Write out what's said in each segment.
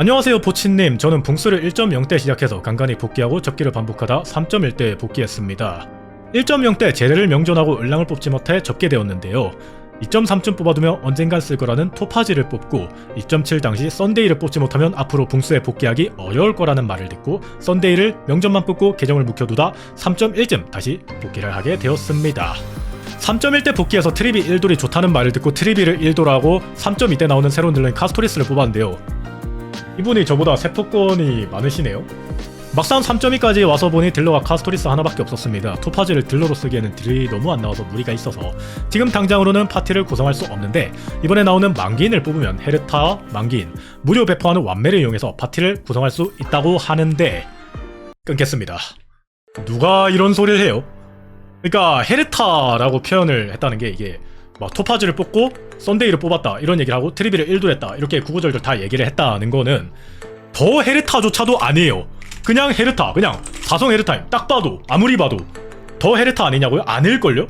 안녕하세요 보친님. 저는 붕스를 1.0대 시작해서 간간히 복귀하고 접기를 반복하다 3.1대에 복귀했습니다. 1.0대 제대를 명존하고 을랑을 뽑지 못해 접게 되었는데요. 2.3쯤 뽑아두면 언젠간 쓸 거라는 토파지를 뽑고 2.7 당시 썬데이를 뽑지 못하면 앞으로 붕스에 복귀하기 어려울 거라는 말을 듣고 썬데이를 명전만 뽑고 계정을 묵혀두다 3.1쯤 다시 복귀를 하게 되었습니다. 3.1대 복귀해서 트리비 1돌이 좋다는 말을 듣고 트리비를 1돌하고 3.2대 나오는 새로운 딜러인 카스토리스를 뽑았는데요 이분이 저보다 세포권이 많으시네요. 막상 3.2까지 와서 보니 딜러가 카스토리스 하나밖에 없었습니다. 토파즈를 딜러로 쓰기에는 딜이 너무 안 나와서 무리가 있어서 지금 당장으로는 파티를 구성할 수 없는데 이번에 나오는 만기인을 뽑으면 헤르타 만기인 무료 배포하는 완매를 이용해서 파티를 구성할 수 있다고 하는데 끊겠습니다. 누가 이런 소리를 해요? 그러니까 헤르타라고 표현을 했다는 게 이게 막 토파즈를 뽑고 썬데이를 뽑았다 이런 얘기를 하고 트리비를 1도 했다 이렇게 구구절절 다 얘기를 했다는 거는 더 헤르타조차도 아니에요. 그냥 헤르타 그냥 사성 헤르타임 딱 봐도 아무리 봐도 더 헤르타 아니냐고요? 아닐걸요?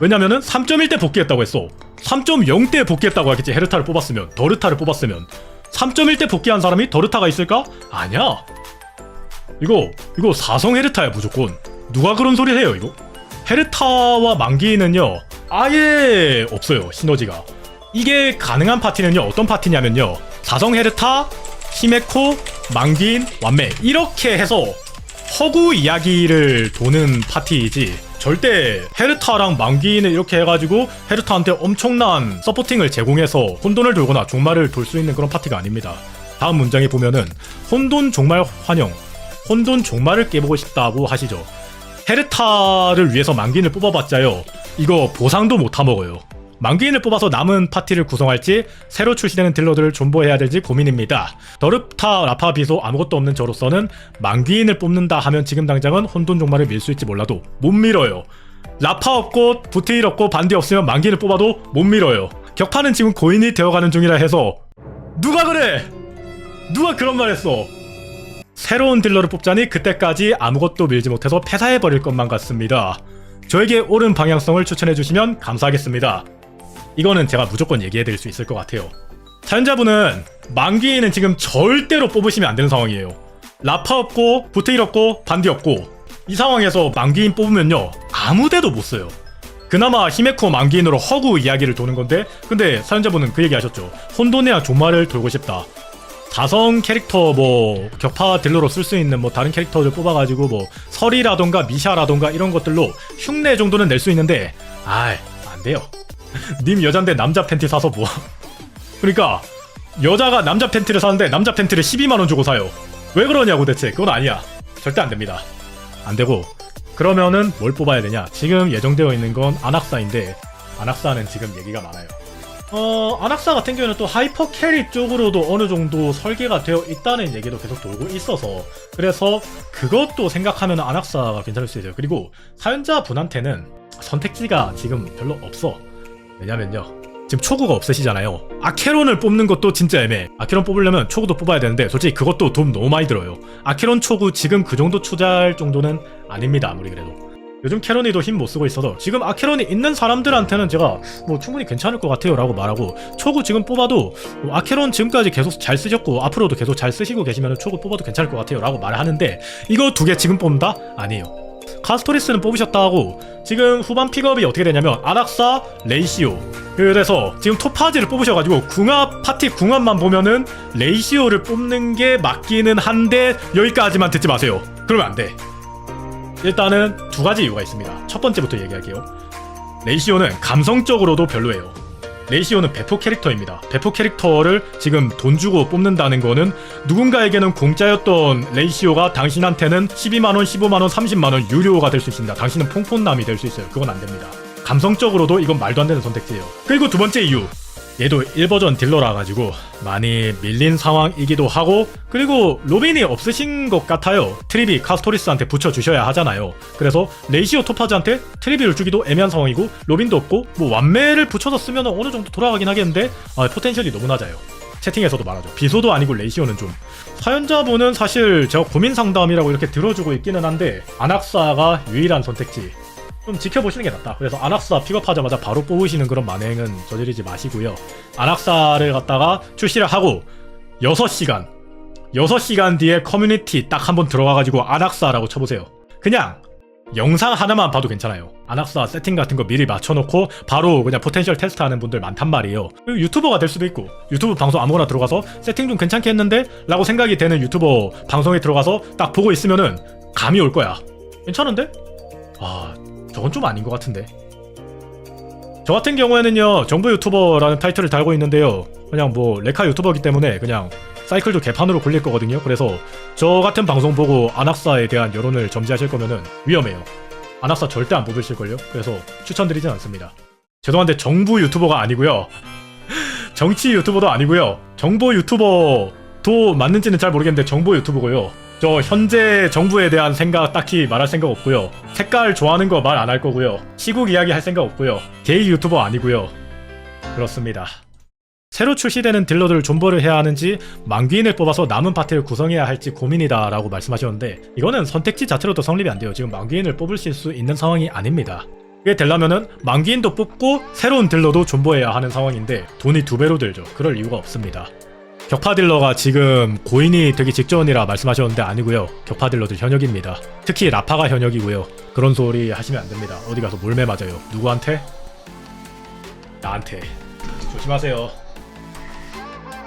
왜냐면은 3.1대 복귀했다고 했어. 3.0대 복귀했다고 하겠지. 헤르타를 뽑았으면 더르타를 뽑았으면. 3.1대 복귀한 사람이 더르타가 있을까? 아니야. 이거 이거 사성 헤르타야 무조건. 누가 그런 소리를 해요 이거? 헤르타와 만기는요 아예 없어요 시너지가. 이게 가능한 파티는요 어떤 파티냐면요. 사성 헤르타 히메코 만기인 완매 이렇게 해서 허구 이야기를 도는 파티이지 절대 헤르타랑 만기인을 이렇게 해가지고 헤르타한테 엄청난 서포팅을 제공해서 혼돈을 돌거나 종말을 돌 수 있는 그런 파티가 아닙니다. 다음 문장에 보면은 혼돈 종말 환영 혼돈 종말을 깨보고 싶다고 하시죠. 헤르타를 위해서 만기인을 뽑아봤자요. 이거 보상도 못 타먹어요. 만기인을 뽑아서 남은 파티를 구성할지 새로 출시되는 딜러들을 존버해야 될지 고민입니다. 더르타 라파 비소 아무것도 없는 저로서는 만기인을 뽑는다 하면 지금 당장은 혼돈 종말을 밀 수 있지 몰라도 못 밀어요. 라파 없고 부테일 없고 반디 없으면 만기인을 뽑아도 못 밀어요. 격파는 지금 고인이 되어가는 중이라 해서 누가 그래? 누가 그런 말 했어? 새로운 딜러를 뽑자니 그때까지 아무것도 밀지 못해서 폐사해버릴 것만 같습니다. 저에게 옳은 방향성을 추천해 주시면 감사하겠습니다. 이거는 제가 무조건 얘기해 드릴 수 있을 것 같아요. 사연자분은 만기에는 지금 절대로 뽑으시면 안 되는 상황이에요. 라파 없고 부테일 없고 반디 없고 이 상황에서 만기인 뽑으면요 아무데도 못 써요. 그나마 히메코 만기인으로 허구 이야기를 도는 건데 근데 사연자분은 그 얘기 하셨죠. 혼돈이야 종말을 돌고 싶다. 자성 캐릭터 뭐 격파 딜러로 쓸 수 있는 뭐 다른 캐릭터들 뽑아가지고 뭐 설이라던가 미샤라던가 이런 것들로 흉내 정도는 낼 수 있는데 아이 안 돼요. 님 여잔데 남자 팬티 사서 뭐? 그러니까 여자가 남자 팬티를 사는데 남자 팬티를 12만 원 주고 사요. 왜 그러냐고 대체 그건 아니야. 절대 안 됩니다. 안 되고 그러면은 뭘 뽑아야 되냐? 지금 예정되어 있는 건 안악사인데 안악사는 지금 얘기가 많아요. 어, 안악사 같은 경우는 또 하이퍼 캐리 쪽으로도 어느 정도 설계가 되어 있다는 얘기도 계속 돌고 있어서 그래서 그것도 생각하면 안악사가 괜찮을 수 있어요. 그리고 사연자 분한테는 선택지가 지금 별로 없어. 왜냐면요. 지금 초구가 없으시잖아요. 아케론을 뽑는 것도 진짜 애매해. 아케론 뽑으려면 초구도 뽑아야 되는데 솔직히 그것도 돈 너무 많이 들어요. 아케론 초구 지금 그 정도 투자할 정도는 아닙니다. 아무리 그래도. 요즘 캐런이도 힘 못 쓰고 있어서 지금 아케론이 있는 사람들한테는 제가 뭐 충분히 괜찮을 것 같아요 라고 말하고 초구 지금 뽑아도 뭐 아케론 지금까지 계속 잘 쓰셨고 앞으로도 계속 잘 쓰시고 계시면 초구 뽑아도 괜찮을 것 같아요 라고 말을 하는데 이거 두 개 지금 뽑는다? 아니에요. 카스토리스는 뽑으셨다 하고 지금 후반 픽업이 어떻게 되냐면 아낙사 레이시오. 그래서 지금 토파지를 뽑으셔가지고 궁합 파티 궁합만 보면은 레이시오를 뽑는 게 맞기는 한데 여기까지만 듣지 마세요. 그러면 안돼 일단은 두 가지 이유가 있습니다. 첫 번째부터 얘기할게요. 레이시오는 감성적으로도 별로예요. 레이시오는 배포 캐릭터입니다. 배포 캐릭터를 지금 돈 주고 뽑는다는 거는 누군가에게는 공짜였던 레이시오가 당신한테는 12만원, 15만원, 30만원 유료가 될 수 있습니다. 당신은 퐁폰남이 될 수 있어요. 그건 안 됩니다. 감성적으로도 이건 말도 안 되는 선택지예요. 그리고 두 번째 이유. 얘도 1버전 딜러라 가지고 많이 밀린 상황이기도 하고 그리고 로빈이 없으신 것 같아요. 트리비 카스토리스한테 붙여주셔야 하잖아요. 그래서 레이시오 토파즈한테 트리비를 주기도 애매한 상황이고 로빈도 없고 뭐 완매를 붙여서 쓰면 어느 정도 돌아가긴 하겠는데 아, 포텐셜이 너무 낮아요. 채팅에서도 말하죠. 비소도 아니고 레이시오는 좀. 사연자분은 사실 제가 고민 상담이라고 이렇게 들어주고 있기는 한데 안악사가 유일한 선택지 좀 지켜보시는 게 낫다. 그래서 안악사 픽업하자마자 바로 뽑으시는 그런 만행은 저지르지 마시고요. 안악사를 갖다가 출시를 하고 6시간 6시간 뒤에 커뮤니티 딱 한번 들어가가지고 아낙사라고 쳐보세요. 그냥 영상 하나만 봐도 괜찮아요. 아낙사 세팅 같은 거 미리 맞춰놓고 바로 그냥 포텐셜 테스트 하는 분들 많단 말이에요. 유튜버가 될 수도 있고 유튜브 방송 아무거나 들어가서 세팅 좀 괜찮게 했는데 라고 생각이 되는 유튜버 방송에 들어가서 딱 보고 있으면은 감이 올 거야. 괜찮은데? 아 저건 좀 아닌 것 같은데. 저 같은 경우에는요 정보 유튜버라는 타이틀을 달고 있는데요. 그냥 뭐 레카 유튜버기 때문에 그냥 사이클도 개판으로 굴릴 거거든요. 그래서 저 같은 방송 보고 안악사에 대한 여론을 점지하실 거면은 위험해요. 안악사 절대 안 뽑으실걸요? 그래서 추천드리진 않습니다. 죄송한데 정부 유튜버가 아니고요. 정치 유튜버도 아니고요. 정보 유튜버도 맞는지는 잘 모르겠는데 정보 유튜버고요 저 현재 정부에 대한 생각 딱히 말할 생각 없고요. 색깔 좋아하는 거 말 안 할 거고요. 시국 이야기 할 생각 없고요. 게이 유튜버 아니고요. 그렇습니다. 새로 출시되는 딜러들 존버를 해야 하는지 만귀인을 뽑아서 남은 파티를 구성해야 할지 고민이다 라고 말씀하셨는데 이거는 선택지 자체로도 성립이 안 돼요. 지금 만귀인을 뽑으실 수 있는 상황이 아닙니다. 그게 되려면은 만귀인도 뽑고 새로운 딜러도 존버해야 하는 상황인데 돈이 두 배로 들죠. 그럴 이유가 없습니다. 격파 딜러가 지금 고인이 되기 직전이라 말씀하셨는데 아니고요. 격파 딜러도 현역입니다. 특히 라파가 현역이고요. 그런 소리 하시면 안 됩니다. 어디 가서 몰매 맞아요. 누구한테? 나한테. 조심하세요.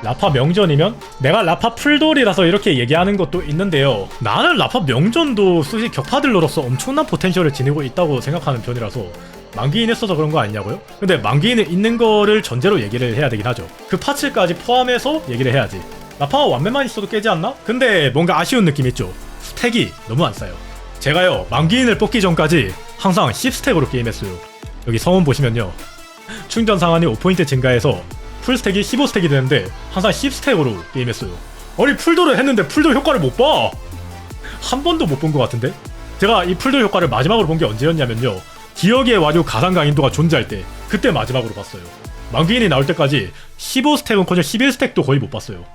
라파 명전이면 내가 라파 풀돌이라서 이렇게 얘기하는 것도 있는데요. 나는 라파 명전도 솔직히 격파 딜러로서 엄청난 포텐셜을 지니고 있다고 생각하는 편이라서 만기인 했어서 그런 거 아니냐고요? 근데 만기인은 있는 거를 전제로 얘기를 해야 되긴 하죠. 그 파츠까지 포함해서 얘기를 해야지. 라파가 완매만 있어도 깨지 않나? 근데 뭔가 아쉬운 느낌 있죠. 스택이 너무 안 싸요. 제가요 만기인을 뽑기 전까지 항상 10스택으로 게임했어요. 여기 성원 보시면요. 충전 상한이 5포인트 증가해서 풀스택이 15스택이 되는데 항상 10스택으로 게임했어요. 아니 풀도를 했는데 풀도 효과를 못 봐. 한 번도 못 본 것 같은데? 제가 이 풀도 효과를 마지막으로 본 게 언제였냐면요. 기억의 와류 가상 강인도가 존재할 때 그때 마지막으로 봤어요. 만기인이 나올 때까지 15스택은 커녕 11스택도 거의 못 봤어요.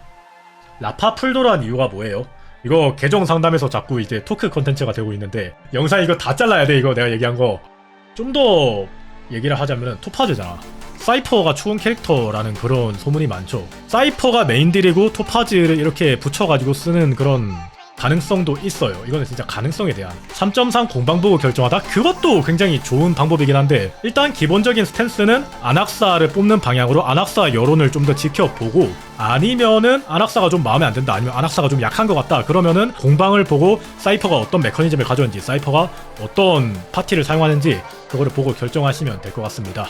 라파 풀도란 이유가 뭐예요? 이거 계정 상담에서 자꾸 이제 토크 컨텐츠가 되고 있는데 영상 이거 다 잘라야 돼 이거 내가 얘기한 거 좀 더 얘기를 하자면 토파즈잖아 사이퍼가 추운 캐릭터라는 그런 소문이 많죠 사이퍼가 메인딜이고 토파즈를 이렇게 붙여가지고 쓰는 그런 가능성도 있어요. 이거는 진짜 가능성에 대한. 3.3 공방 보고 결정하다? 그것도 굉장히 좋은 방법이긴 한데 일단 기본적인 스탠스는 안악사를 뽑는 방향으로 안악사 여론을 좀 더 지켜보고 아니면은 안악사가 좀 마음에 안 든다 아니면 안악사가 좀 약한 것 같다 그러면은 공방을 보고 사이퍼가 어떤 메커니즘을 가져오는지 사이퍼가 어떤 파티를 사용하는지 그거를 보고 결정하시면 될 것 같습니다